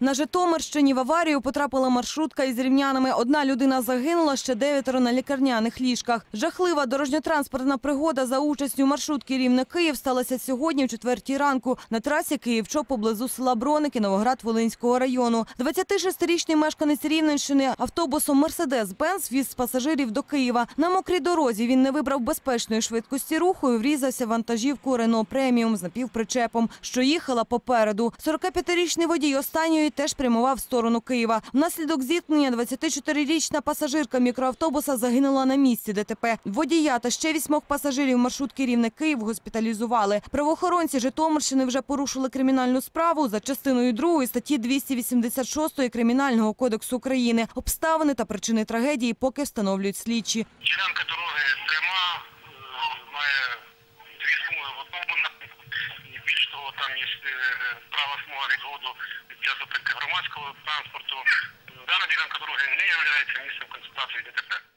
На Житомирщині в аварію потрапила маршрутка із рівнянами. Одна людина загинула, ще дев'ятеро на лікарняних ліжках. Жахлива дорожньо-транспортна пригода за участю маршрутки Рівне-Київ сталася сьогодні в четвертій ранку на трасі Київ-Чоп поблизу села Броники Новоград-Волинського району. 26-річний мешканець Рівненщини автобусом «Мерседес-Бенц» віз пасажирів до Києва. На мокрій дорозі він не вибрав безпечної швидкості руху і врізався в вантажівку «Рено Преміум» з напівпричепом, що їхала попереду. 45-річний водій останньої теж прямував в сторону Києва. Внаслідок зіткнення 24-річна пасажирка мікроавтобуса загинула на місці ДТП. Водія та ще вісьмох пасажирів маршрутки Рівне-Київ госпіталізували. Правоохоронці Житомирщини вже порушили кримінальну справу за частиною 2 статті 286 Кримінального кодексу України. Обставини та причини трагедії поки встановлюють слідчі. Ділянка дороги пряма, е, має дві смуги в одному. Більш того, там є е, права смуга відводу для зупинки громадського транспорту. Дана ділянка дороги не є місцем концентрації ДТП.